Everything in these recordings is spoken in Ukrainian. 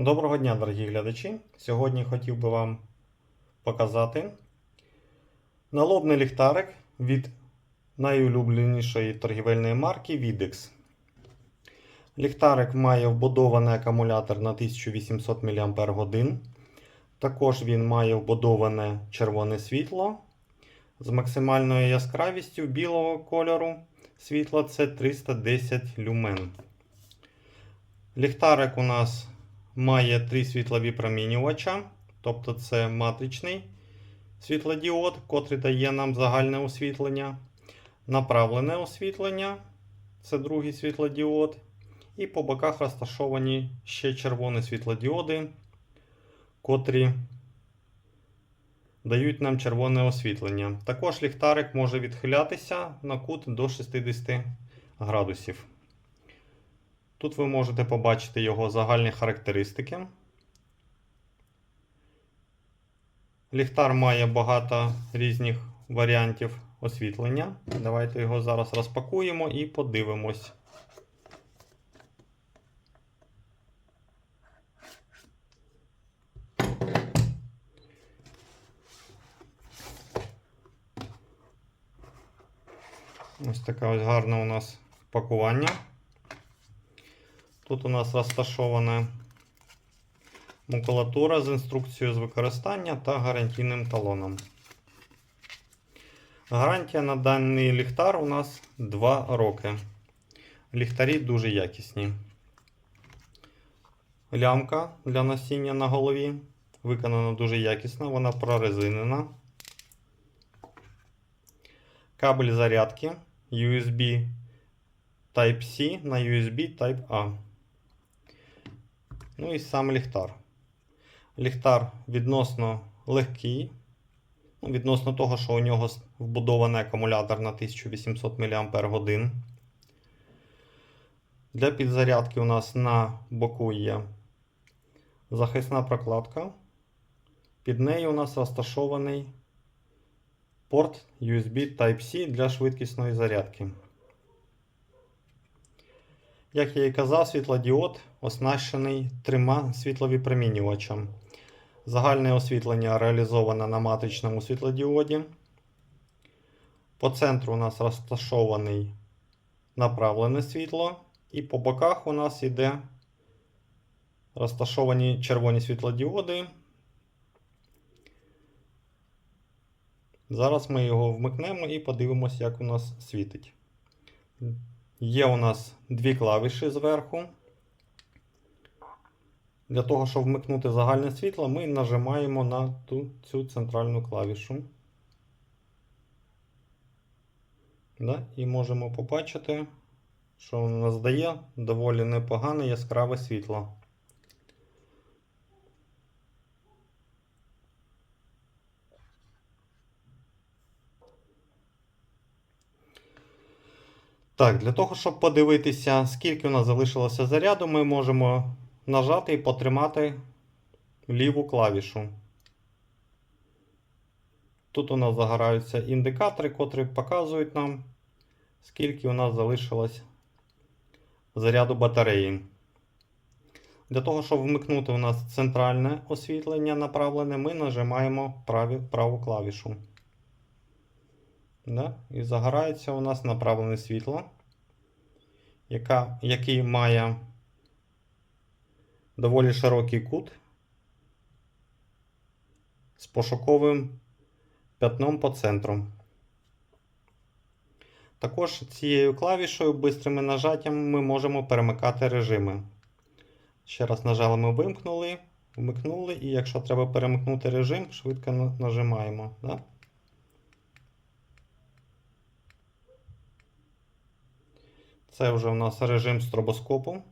Доброго дня, дорогі глядачі! Сьогодні хотів би вам показати налобний ліхтарик від найулюбленішої торгівельної марки Videx. Ліхтарик має вбудований акумулятор на 1800 мАч. Також він має вбудоване червоне світло з максимальною яскравістю білого кольору. Світла це 310 люмен. Ліхтарик у нас має три світлові промінювача, тобто це матричний світлодіод, котрий дає нам загальне освітлення, направлене освітлення це другий світлодіод. І по боках розташовані ще червоні світлодіоди, котрі дають нам червоне освітлення. Також ліхтарик може відхилятися на кут до 60 градусів. Тут ви можете побачити його загальні характеристики. Ліхтар має багато різних варіантів освітлення. Давайте його зараз розпакуємо і подивимось. Ось таке ось гарне у нас пакування. Тут у нас розташована макулатура з інструкцією з використання та гарантійним талоном. Гарантія на даний ліхтар у нас 2 роки. Ліхтарі дуже якісні. Лямка для носіння на голові. Виконана дуже якісно, вона прорезинена. Кабель зарядки USB Type-C на USB Type-A. Ну і сам ліхтар. Ліхтар відносно легкий. Ну, відносно того, що у нього вбудований акумулятор на 1800 мАч. Для підзарядки у нас на боку є захисна прокладка. Під нею у нас розташований порт USB Type-C для швидкісної зарядки. Як я і казав, світлодіод оснащений трьома світловипромінювачами. Загальне освітлення реалізоване на матричному світлодіоді. По центру у нас розташований направлене світло, і по боках у нас йде розташовані червоні світлодіоди. Зараз ми його вмикнемо і подивимося, як у нас світить. Є у нас дві клавіші зверху. Для того, щоб вмикнути загальне світло, ми нажимаємо на ту, цю центральну клавішу. Да? І можемо побачити, що воно нас дає доволі непогане яскраве світло. Так, для того, щоб подивитися, скільки у нас залишилося заряду, ми можемо нажати і потримати ліву клавішу. Тут у нас загораються індикатори, котрі показують нам, скільки у нас залишилось заряду батареї. Для того, щоб вмикнути у нас центральне освітлення направлене, ми нажимаємо праві, праву клавішу. Да? І загорається у нас направлене світло, яка, який має доволі широкий кут з пошуковим п'ятном по центру. Також цією клавішою бистрими нажаттями ми можемо перемикати режими. Ще раз нажали ми вимкнули, вмикнули, і якщо треба перемикнути режим, швидко нажимаємо. Да? Це вже у нас режим стробоскопу.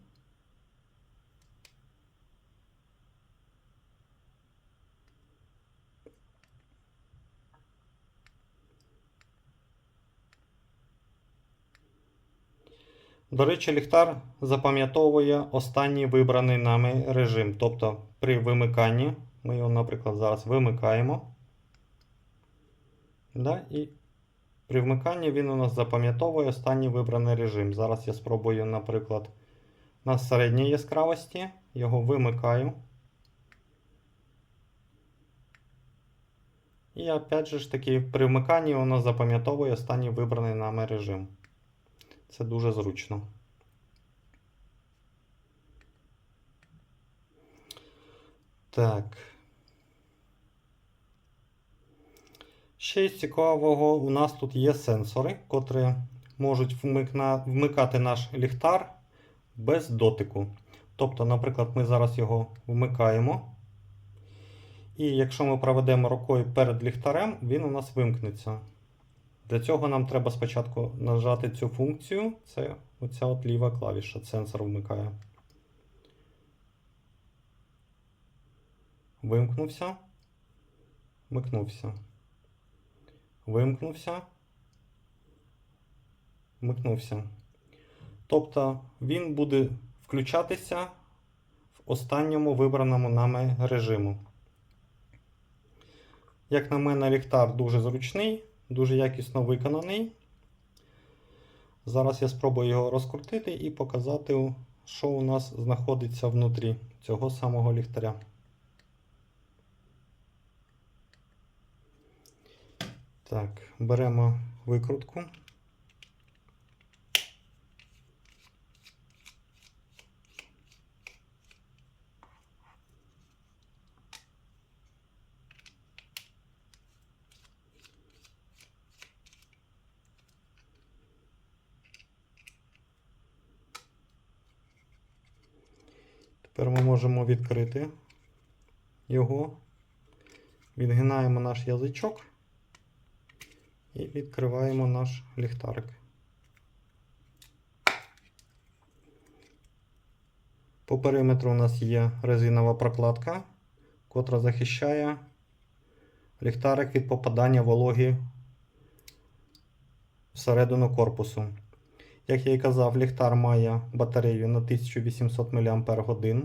До речі, ліхтар запам'ятовує останній вибраний нами режим. Тобто при вимиканні, ми його, наприклад, зараз вимикаємо. Да, і при вмиканні він у нас запам'ятовує останній вибраний режим. Зараз я спробую, наприклад, на середній яскравості його вимикаю. І опять же ж таки, при вмиканні воно запам'ятовує останній вибраний нами режим. Це дуже зручно. Так. Ще із цікавого, у нас тут є сенсори, котрі можуть вмикати наш ліхтар без дотику. Тобто, наприклад, ми зараз його вмикаємо. І якщо ми проведемо рукою перед ліхтарем, він у нас вимкнеться. Для цього нам треба спочатку нажати цю функцію. Це оця от ліва клавіша, сенсор вмикає. Вимкнувся. Вмикнувся. Вимкнувся. Вмикнувся. Тобто він буде включатися в останньому вибраному нами режиму. Як на мене, ліхтар дуже зручний, дуже якісно виконаний. Зараз я спробую його розкрутити і показати, що у нас знаходиться внутрі цього самого ліхтаря. Так, беремо викрутку. Тепер ми можемо відкрити його, відгинаємо наш язичок і відкриваємо наш ліхтарик. По периметру у нас є резинова прокладка, котра захищає ліхтарик від попадання вологи всередину корпусу. Як я і казав, ліхтар має батарею на 1800 мАч,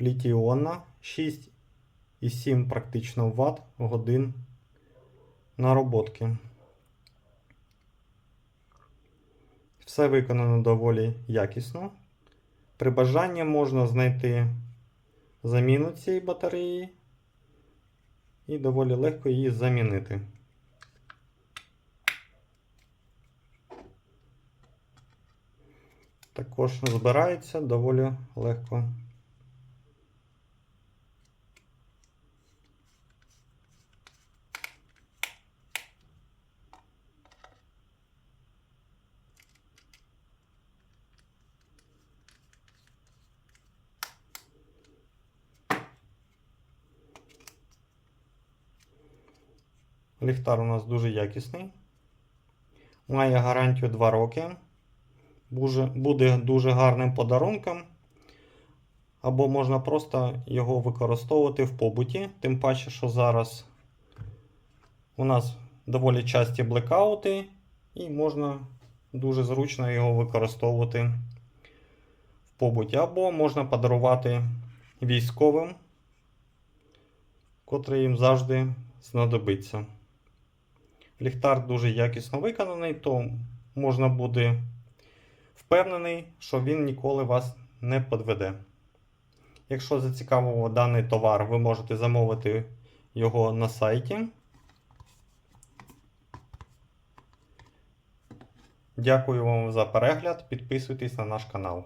літій-іонна 6,7 практично Вт годин нароботки. Все виконано доволі якісно. При бажанні можна знайти заміну цієї батареї і доволі легко її замінити. Також збирається доволі легко. Ліхтар у нас дуже якісний. Має гарантію 2 роки. Буде дуже гарним подарунком. Або можна просто його використовувати в побуті. Тим паче, що зараз у нас доволі часті блекаути, і можна дуже зручно його використовувати в побуті. Або можна подарувати військовим, котрий їм завжди знадобиться. Ліхтар дуже якісно виконаний, то можна буде впевнений, що він ніколи вас не подведе. Якщо зацікавив даний товар, ви можете замовити його на сайті. Дякую вам за перегляд. Підписуйтесь на наш канал.